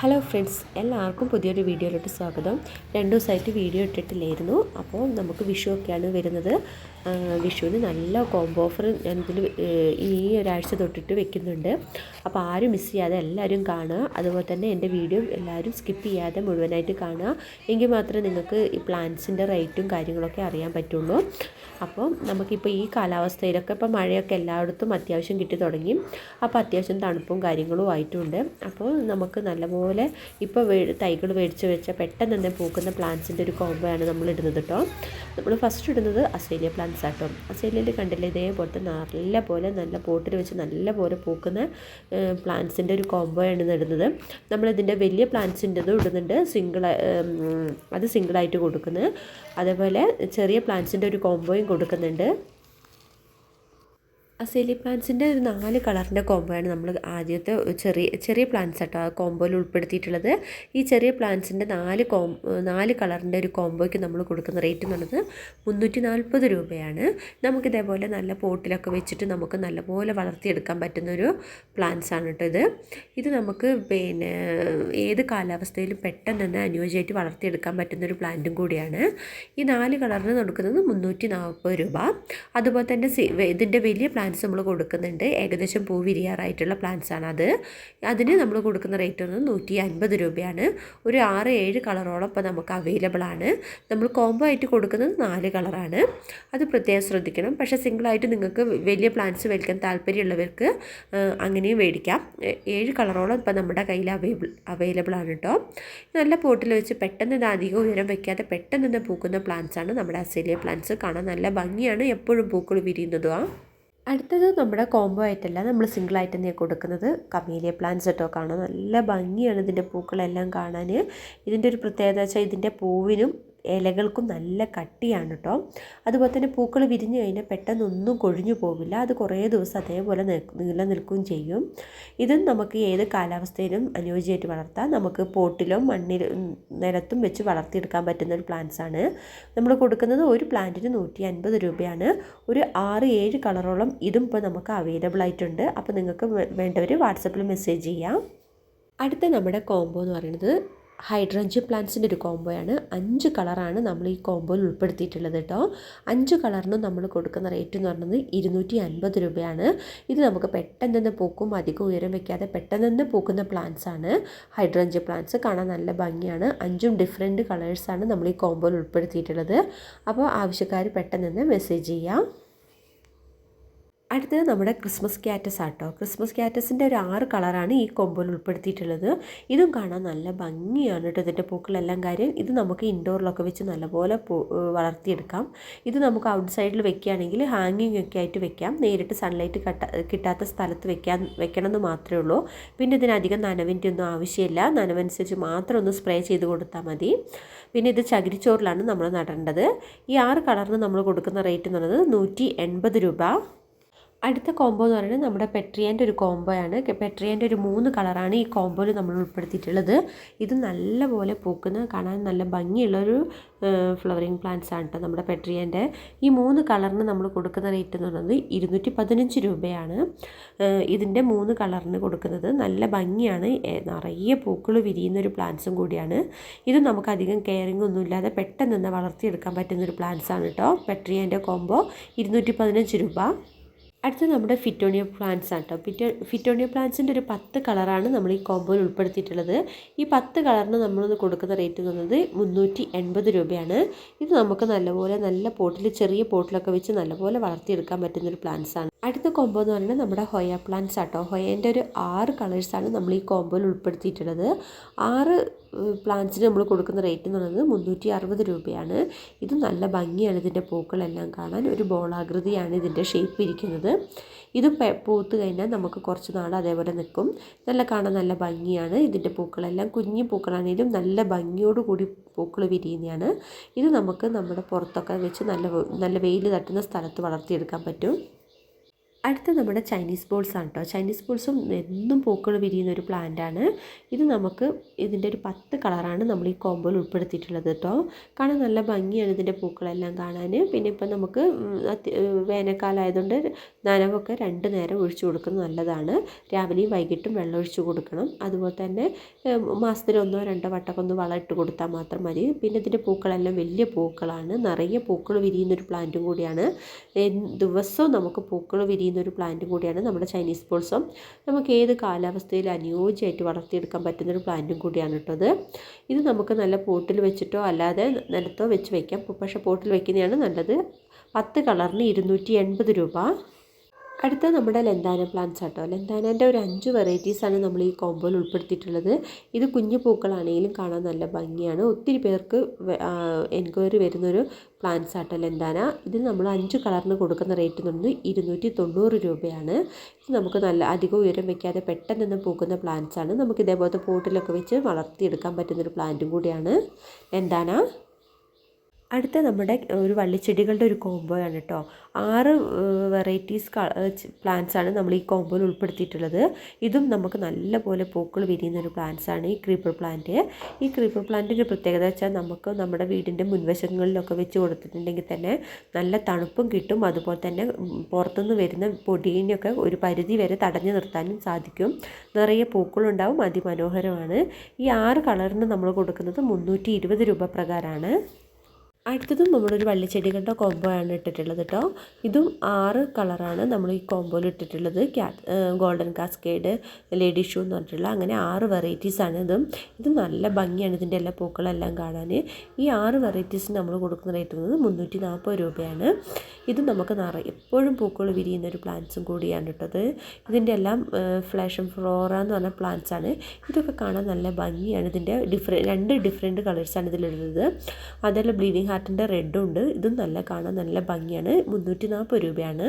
Hello friends എല്ലാവർക്കും പുതിയൊരു വീഡിയോയിലോട്ട് സ്വാഗതം. രണ്ട് ദിവസമായിട്ട് വീഡിയോ ഇട്ടിട്ടില്ലായിരുന്നു. അപ്പോൾ നമുക്ക് വിഷു ഒക്കെയാണ് വരുന്നത്. വിഷുവിന് നല്ല കോംബോ ഓഫർ ഞാനിതിൽ ഈ ഒരാഴ്ച തൊട്ടിട്ട് വെക്കുന്നുണ്ട്. അപ്പോൾ ആരും മിസ് ചെയ്യാതെ എല്ലാവരും കാണുക. അതുപോലെ തന്നെ എന്റെ വീഡിയോ എല്ലാവരും സ്കിപ്പ് ചെയ്യാതെ മുഴുവനായിട്ട് കാണുക. എങ്കിൽ മാത്രമേ നിങ്ങൾക്ക് ഈ പ്ലാന്റ്സിന്റെ റേറ്റും കാര്യങ്ങളൊക്കെ അറിയാൻ പറ്റുള്ളൂ. അപ്പോൾ നമുക്കിപ്പോൾ ഈ കാലാവസ്ഥയിലൊക്കെ ഇപ്പോൾ മഴയൊക്കെ എല്ലായിടത്തും അത്യാവശ്യം കിട്ടി തുടങ്ങി. അപ്പോൾ അത്യാവശ്യം തണുപ്പും കാര്യങ്ങളും ആയിട്ടുണ്ട്. അപ്പോൾ നമുക്ക് നല്ലപോലെ ഇപ്പോൾ വേ തൈകൾ മേടിച്ച് വെച്ച പെട്ടെന്ന് തന്നെ പൂക്കുന്ന പ്ലാന്റ്സിന്റെ ഒരു കോംബോയാണ് നമ്മൾ ഇടുന്നത് കേട്ടോ നമ്മൾ ഫസ്റ്റ് ഇടുന്നത് അസേലിയ പ്ലാന്റ്സ് ആട്ടോ അസേലിയയിൽ കണ്ടില്ലേ ഇതേപോലത്തെ നല്ല പോലെ നല്ല പോട്ടിൽ വെച്ച് നല്ല പോലെ പൂക്കുന്ന പ്ലാന്റ്സിന്റെ ഒരു കോംബോയാണ് ഇന്ന് ഇടുന്നത്. നമ്മളിതിന്റെ വലിയ പ്ലാന്റ്സിന്റെതും ഇടുന്നുണ്ട്. സിംഗിൾ അത് സിംഗിളായിട്ട് കൊടുക്കുന്നത്. അതേപോലെ ചെറിയ പ്ലാന്റ്സിന്റെ ഒരു കോംബോയും കൊടുക്കുന്നുണ്ട്. അസേലി പ്ലാന്റ്സിന്റെ ഒരു നാല് കളറിന്റെ കോംബോയാണ് നമ്മൾ ആദ്യത്തെ ചെറിയ ചെറിയ പ്ലാന്റ്സ് ആട്ടോ. ആ കോംബോയിൽ ഉൾപ്പെടുത്തിയിട്ടുള്ളത്. ഈ ചെറിയ പ്ലാന്റ്സിന്റെ നാല് കോം നാല് കളറിന്റെ ഒരു കോംബോയ്ക്ക് നമ്മൾ കൊടുക്കുന്ന റേറ്റ് എന്ന് പറയുന്നത് മുന്നൂറ്റി നാൽപ്പത് രൂപയാണ് നമുക്കിതേപോലെ നല്ല പോട്ടിലൊക്കെ വെച്ചിട്ട് നമുക്ക് നല്ലപോലെ വളർത്തിയെടുക്കാൻ പറ്റുന്ന ഒരു പ്ലാന്റ്സ് ആണ് കേട്ടോ ഇത്. ഇത് നമുക്ക് പിന്നെ ഏത് കാലാവസ്ഥയിലും പെട്ടെന്ന് തന്നെ അനുയോജ്യമായിട്ട് വളർത്തിയെടുക്കാൻ പറ്റുന്ന ഒരു പ്ലാന്റും കൂടിയാണ്. ഈ നാല് കളറിന് കൊടുക്കുന്നത് മുന്നൂറ്റി നാൽപ്പത് രൂപ. അതുപോലെ തന്നെ ഇതിന്റെ വലിയ പ്ലാന്റ്സ് നമ്മൾ കൊടുക്കുന്നുണ്ട്. ഏകദേശം പൂ വിരിയാറായിട്ടുള്ള അത് അതിന് നമ്മൾ കൊടുക്കുന്ന റേറ്റ് വന്നത് നൂറ്റി അൻപത് രൂപയാണ്. ഒരു ആറ് ഏഴ് കളറോളം ഇപ്പോൾ നമുക്ക് അവൈലബിൾ ആണ്. നമ്മൾ കോംബോ ആയിട്ട് കൊടുക്കുന്നത് നാല് കളറാണ് അത് പ്രത്യേകം ശ്രദ്ധിക്കണം. പക്ഷേ സിംഗിളായിട്ട് നിങ്ങൾക്ക് വലിയ പ്ലാന്റ്സ് മേടിക്കാൻ താല്പര്യമുള്ളവർക്ക് അങ്ങനെയും മേടിക്കാം. ഏഴ് കളറോളം ഇപ്പോൾ നമ്മുടെ കയ്യിൽ അവൈലബിൾ അവൈലബിൾ ആണ് കേട്ടോ നല്ല പോട്ടിൽ വെച്ച് പെട്ടെന്ന് ഇത് അധികം ഉയരം വയ്ക്കാതെ പെട്ടെന്ന് തന്നെ പൂക്കുന്ന ആണ് നമ്മുടെ അസേലിയ പ്ലാന്റ്സ് കാണാൻ നല്ല ഭംഗിയാണ് എപ്പോഴും പൂക്കൾ വിരിയുന്നതുമാണ് അടുത്തത് നമ്മുടെ കോംബോ ആയിട്ടല്ല നമ്മൾ സിംഗിൾ ആയിട്ട് തന്നെയാണ് കൊടുക്കുന്നത്. കമീലിയ പ്ലാന്റ്സ് കേട്ടോ കാണാൻ നല്ല ഭംഗിയാണ് ഇതിന്റെ പൂക്കളെല്ലാം കാണാൻ. ഇതിന്റെ ഒരു പ്രത്യേകത വെച്ചാൽ ഇതിന്റെ പൂവിനും ഇലകൾക്കും നല്ല കട്ടിയാണ് കേട്ടോ അതുപോലെ തന്നെ പൂക്കൾ വിരിഞ്ഞു കഴിഞ്ഞാൽ പെട്ടെന്നൊന്നും കൊഴിഞ്ഞു പോകില്ല അത് കുറേ ദിവസം അതേപോലെ നിലനിൽക്കുകയും ചെയ്യും. ഇതും നമുക്ക് ഏത് കാലാവസ്ഥയിലും അനുയോജ്യമായിട്ട് വളർത്താം. നമുക്ക് പോട്ടിലും മണ്ണിലും നിലത്തും വെച്ച് വളർത്തിയെടുക്കാൻ പറ്റുന്ന ഒരു പ്ലാന്റ്സ് ആണ്. നമ്മൾ കൊടുക്കുന്നത് ഒരു പ്ലാന്റിന് നൂറ്റി അൻപത് രൂപയാണ്. ഒരു ആറ് ഏഴ് കളറോളം ഇതും ഇപ്പോൾ നമുക്ക് അവൈലബിൾ ആയിട്ടുണ്ട്. അപ്പോൾ നിങ്ങൾക്ക് വേണ്ടവർ വാട്സപ്പിൽ മെസ്സേജ് ചെയ്യാം. അടുത്ത നമ്മുടെ കോംബോ എന്ന് പറയുന്നത് ഹൈഡ്രഞ്ച് പ്ലാന്റ്സിന്റെ ഒരു കോംബോയാണ്. അഞ്ച് കളറാണ് നമ്മൾ ഈ കോംബോയിൽ ഉൾപ്പെടുത്തിയിട്ടുള്ളത് കേട്ടോ. അഞ്ച് കളറിനും നമ്മൾ കൊടുക്കുന്ന റേറ്റ് എന്ന് പറയുന്നത് ഇരുന്നൂറ്റി അൻപത് രൂപയാണ്. ഇത് നമുക്ക് പെട്ടെന്ന് തന്നെ പൂക്കും അധികം ഉയരം വെക്കാതെ പെട്ടെന്ന് തന്നെ പൂക്കുന്ന പ്ലാന്റ്സ് ആണ് ഹൈഡ്രഞ്ച് പ്ലാന്റ്സ് കാണാൻ നല്ല ഭംഗിയാണ്. അഞ്ചും ഡിഫറെന്റ് കളേഴ്സാണ് നമ്മൾ ഈ കോംബോയിൽ ഉൾപ്പെടുത്തിയിട്ടുള്ളത്. അപ്പോൾ ആവശ്യക്കാർ പെട്ടെന്ന് തന്നെ മെസ്സേജ് ചെയ്യാം. അടുത്തത് നമ്മുടെ ക്രിസ്മസ് ക്യാറ്റസ് ആട്ടോ. ക്രിസ്മസ് ക്യാറ്റസിന്റെ ഒരു ആറ് കളറാണ് ഈ കൊമ്പോയിൽ ഉൾപ്പെടുത്തിയിട്ടുള്ളത്. ഇതും കാണാൻ നല്ല ഭംഗിയാണ് കേട്ടോ ഇതിന്റെ പൂക്കളെല്ലാം കാര്യം. ഇത് നമുക്ക് ഇൻഡോറിലൊക്കെ വെച്ച് നല്ലപോലെ വളർത്തിയെടുക്കാം. ഇത് നമുക്ക് ഔട്ട് സൈഡിൽ വെക്കുകയാണെങ്കിൽ ഹാങ്ങിങ് ഒക്കെ ആയിട്ട് വെക്കാം. നേരിട്ട് സൺലൈറ്റ് കട്ട കിട്ടാത്ത സ്ഥലത്ത് വെക്കാൻ വെക്കണമെന്ന് മാത്രമേ ഉള്ളൂ. പിന്നെ ഇതിനധികം നനവിന്റെ ഒന്നും ആവശ്യമില്ല. നനവനുസരിച്ച് മാത്രം ഒന്ന് സ്പ്രേ ചെയ്ത് കൊടുത്താൽ മതി. പിന്നെ ഇത് ചകിരിച്ചോറിലാണ് നമ്മൾ നടേണ്ടത്. ഈ ആറ് കളറിന് നമ്മൾ കൊടുക്കുന്ന റേറ്റ് എന്ന് പറയുന്നത് നൂറ്റി രൂപ. അടുത്ത കോംബോ എന്ന് പറയുന്നത് നമ്മുടെ പെട്രിയന്റെ ഒരു കോംബോയാണ് പെട്രിയന്റെ ഒരു മൂന്ന് കളറാണ് ഈ കോംബോയിൽ നമ്മൾ ഉൾപ്പെടുത്തിയിട്ടുള്ളത്. ഇത് നല്ലപോലെ പൂക്കുന്ന കാണാൻ നല്ല ഭംഗിയുള്ളൊരു ഫ്ലവറിങ് പ്ലാന്റ്സ് ആണ് കേട്ടോ നമ്മുടെ പെട്രിയന്റെ ഈ മൂന്ന് കളറിന് നമ്മൾ കൊടുക്കുന്ന റേറ്റ് എന്ന് പറയുന്നത് ഇരുന്നൂറ്റി പതിനഞ്ച് രൂപയാണ് ഇതിന്റെ മൂന്ന് കളറിന് കൊടുക്കുന്നത് നല്ല ഭംഗിയാണ്. നിറയെ പൂക്കൾ വിരിയുന്ന ഒരു പ്ലാന്റ്സും കൂടിയാണ്. ഇത് നമുക്ക് അധികം കെയറിങ് ഒന്നും ഇല്ലാതെ പെട്ടെന്ന് തന്നെ വളർത്തിയെടുക്കാൻ പറ്റുന്ന ഒരു പ്ലാന്റ്സ് ആണ് കേട്ടോ പെട്രിയന്റെ കോംബോ ഇരുന്നൂറ്റി പതിനഞ്ച് രൂപ. അടുത്ത നമ്മുടെ ഫിറ്റോണിയ പ്ലാന്റ്സ് ആണ് കേട്ടോ ഫിറ്റോ ഫിറ്റോണിയ പ്ലാന്റ്സിന്റെ ഒരു പത്ത് കളറാണ് നമ്മൾ ഈ കോമ്പോയിൽ ഉൾപ്പെടുത്തിയിട്ടുള്ളത്. ഈ പത്ത് കളറിന് നമ്മൾ കൊടുക്കുന്ന റേറ്റ് എന്ന് പറയുന്നത് മുന്നൂറ്റി എൺപത് രൂപയാണ്. ഇത് നമുക്ക് നല്ലപോലെ നല്ല പോട്ടിൽ ചെറിയ പോട്ടിലൊക്കെ വെച്ച് നല്ലപോലെ വളർത്തിയെടുക്കാൻ പറ്റുന്നൊരു പ്ലാന്റ്സ് ആണ്. അടുത്ത കോംബോ എന്ന് പറയുന്നത് നമ്മുടെ ഹൊയ പ്ലാന്റ്സ് ആട്ടോ. ഹൊയേന്റെ ഒരു ആറ് കളേഴ്സാണ് നമ്മൾ ഈ കോംബോയിൽ ഉൾപ്പെടുത്തിയിട്ടുള്ളത്. ആറ് പ്ലാന്റ്സിന് നമ്മൾ കൊടുക്കുന്ന റേറ്റ് എന്ന് പറയുന്നത് മുന്നൂറ്റി അറുപത് രൂപയാണ്. ഇത് നല്ല ഭംഗിയാണ് ഇതിന്റെ പൂക്കളെല്ലാം കാണാൻ. ഒരു ബോളാകൃതിയാണ് ഇതിന്റെ ഷേപ്പ് ഇരിക്കുന്നത്. ഇത് പൂത്ത് കഴിഞ്ഞാൽ നമുക്ക് കുറച്ച് നാൾ അതേപോലെ നിൽക്കും. നല്ല കാണാൻ നല്ല ഭംഗിയാണ്. ഇതിന്റെ പൂക്കളെല്ലാം കുഞ്ഞു പൂക്കളാണെങ്കിലും നല്ല ഭംഗിയോട് കൂടി പൂക്കൾ വിരിയുന്നതാണ്. ഇത് നമുക്ക് നമ്മുടെ പുറത്തൊക്കെ വെച്ച് നല്ല നല്ല വെയിൽ തട്ടുന്ന സ്ഥലത്ത് വളർത്തിയെടുക്കാൻ പറ്റും. അടുത്ത നമ്മുടെ ചൈനീസ് ബോൾസ് ആണ് കേട്ടോ ചൈനീസ് ബോൾസും എന്നും പൂക്കൾ വിരിയുന്ന ഒരു പ്ലാന്റ് ആണ്. ഇത് നമുക്ക് ഇതിന്റെ ഒരു പത്ത് കളറാണ് നമ്മൾ ഈ കോമ്പോയിൽ ഉൾപ്പെടുത്തിയിട്ടുള്ളത് കേട്ടോ കാണാൻ നല്ല ഭംഗിയാണ് ഇതിന്റെ പൂക്കളെല്ലാം കാണാൻ. പിന്നെ ഇപ്പം നമുക്ക് വേനൽക്കാലമായതുകൊണ്ട് നനവൊക്കെ രണ്ട് നേരം ഒഴിച്ചു കൊടുക്കുന്നത് നല്ലതാണ്. രാവിലെയും വൈകിട്ടും വെള്ളം ഒഴിച്ചു കൊടുക്കണം. അതുപോലെ തന്നെ മാസത്തിൽ ഒന്നോ രണ്ടോ വട്ടമൊക്കെ ഒന്ന് വളം ഇട്ട് കൊടുത്താൽ മാത്രം മതി. പിന്നെ ഇതിന്റെ പൂക്കളെല്ലാം വലിയ പൂക്കളാണ്. നിറയെ പൂക്കൾ വിരിയുന്ന ഒരു പ്ലാന്റും കൂടിയാണ്. ദിവസവും നമുക്ക് പൂക്കൾ വിരിയുന്ന ഒരു പ്ലാന്റും കൂടിയാണ് നമ്മുടെ ചൈനീസ് ബോൾസം നമുക്ക് ഏത് കാലാവസ്ഥയിൽ അനുയോജ്യമായിട്ട് വളർത്തിയെടുക്കാൻ പറ്റുന്ന ഒരു പ്ലാന്റും കൂടിയാണ് കേട്ടത് ഇത്. നമുക്ക് നല്ല പോട്ടിൽ വെച്ചിട്ടോ അല്ലാതെ നിലത്തോ വെച്ച് വയ്ക്കാം പക്ഷേ പോട്ടിൽ വെക്കുന്നതാണ് നല്ലത്. പത്ത് കളറിന് ഇരുന്നൂറ്റി എൺപത് രൂപ. അടുത്ത നമ്മുടെ ലെന്താന പ്ലാന്റ്സ് ആട്ടോ. ലെന്താനന്റെ ഒരു അഞ്ച് വെറൈറ്റീസാണ് നമ്മൾ ഈ കോമ്പോയിൽ ഉൾപ്പെടുത്തിയിട്ടുള്ളത്. ഇത് കുഞ്ഞു പൂക്കളാണെങ്കിലും കാണാൻ നല്ല ഭംഗിയാണ്. ഒത്തിരി പേർക്ക് എൻക്വയറി വരുന്നൊരു പ്ലാന്റ്സ് ആട്ടോ ലെന്താന. ഇത് നമ്മൾ അഞ്ച് കളറിന് കൊടുക്കുന്ന റേറ്റ് നിന്ന് ഇരുന്നൂറ്റി തൊണ്ണൂറ് രൂപയാണ്. ഇത് നമുക്ക് നല്ല അധികം ഉയരം വയ്ക്കാതെ പെട്ടെന്ന് തന്നെ പൂക്കുന്ന പ്ലാന്റ്സ് ആണ്. നമുക്ക് ഇതേപോലത്തെ പോട്ടിലൊക്കെ വെച്ച് വളർത്തിയെടുക്കാൻ പറ്റുന്നൊരു പ്ലാന്റും കൂടിയാണ്. ലെന്താന? അടുത്ത നമ്മുടെ ഒരു വള്ളിച്ചെടികളുടെ ഒരു കോംബോയാണ് കേട്ടോ ആറ് വെറൈറ്റീസ് പ്ലാന്റ്സ് ആണ് നമ്മൾ ഈ കോംബോയിൽ ഉൾപ്പെടുത്തിയിട്ടുള്ളത്. ഇതും നമുക്ക് നല്ലപോലെ പൂക്കൾ വിരിയുന്ന ഒരു പ്ലാന്റ്സ് ആണ് ഈ ക്രീപ്പർ പ്ലാന്റ് ഈ ക്രീപ്പർ പ്ലാന്റിന്റെ പ്രത്യേകത വെച്ചാൽ നമുക്ക് നമ്മുടെ വീടിന്റെ മുൻവശങ്ങളിലൊക്കെ വെച്ച് കൊടുത്തിട്ടുണ്ടെങ്കിൽ തന്നെ നല്ല തണുപ്പും കിട്ടും. അതുപോലെ തന്നെ പുറത്തുനിന്ന് വരുന്ന പൊടിയിനൊക്കെ ഒരു പരിധി വരെ തടഞ്ഞു നിർത്താനും സാധിക്കും. നിറയെ പൂക്കളുണ്ടാവും. അതിമനോഹരമാണ്. ഈ ആറ് കളറിന് നമ്മൾ കൊടുക്കുന്നത് മുന്നൂറ്റി രൂപ പ്രകാരമാണ് അടുത്തതും നമ്മളൊരു വള്ളിച്ചെടികളുടെ കോംബോ ആണ് ഇട്ടിട്ടുള്ളത് കേട്ടോ ഇതും ആറ് കളറാണ് നമ്മൾ ഈ കോംബോയിൽ ഇട്ടിട്ടുള്ളത്. ഗോൾഡൻ കാസ്കേഡ് ലേഡി ഷൂ എന്ന് പറഞ്ഞിട്ടുള്ള അങ്ങനെ ആറ് വെറൈറ്റീസ് ആണ് ഇതും. ഇത് നല്ല ഭംഗിയാണ് ഇതിന്റെ എല്ലാ പൂക്കളെല്ലാം കാണാൻ. ഈ ആറ് വെറൈറ്റീസ് നമ്മൾ കൊടുക്കുന്ന റേറ്റ് വന്നത് മുന്നൂറ്റി നാൽപ്പത് രൂപയാണ്. ഇത് നമുക്ക് നിറ എപ്പോഴും പൂക്കൾ വിരിയുന്ന ഒരു പ്ലാന്റ്സും കൂടിയാണ് കേട്ടത് ഇതിന്റെ എല്ലാം ഫ്ലാഷ് ഫ്ലോറ എന്ന് പറഞ്ഞ പ്ലാന്റ്സ് ആണ്. ഇതൊക്കെ കാണാൻ നല്ല ഭംഗിയാണ് ഇതിന്റെ ഡിഫറെ രണ്ട് ഡിഫറെന്റ് കളേഴ്സാണ് ഇതിലുള്ളത്. അതെല്ലാം ബ്ലീഡിങ് ഹാർട്ടിന്റെ റെഡും ഉണ്ട് ഇതും നല്ല കാണാൻ നല്ല ഭംഗിയാണ്. മുന്നൂറ്റി നാൽപ്പത് രൂപയാണ്.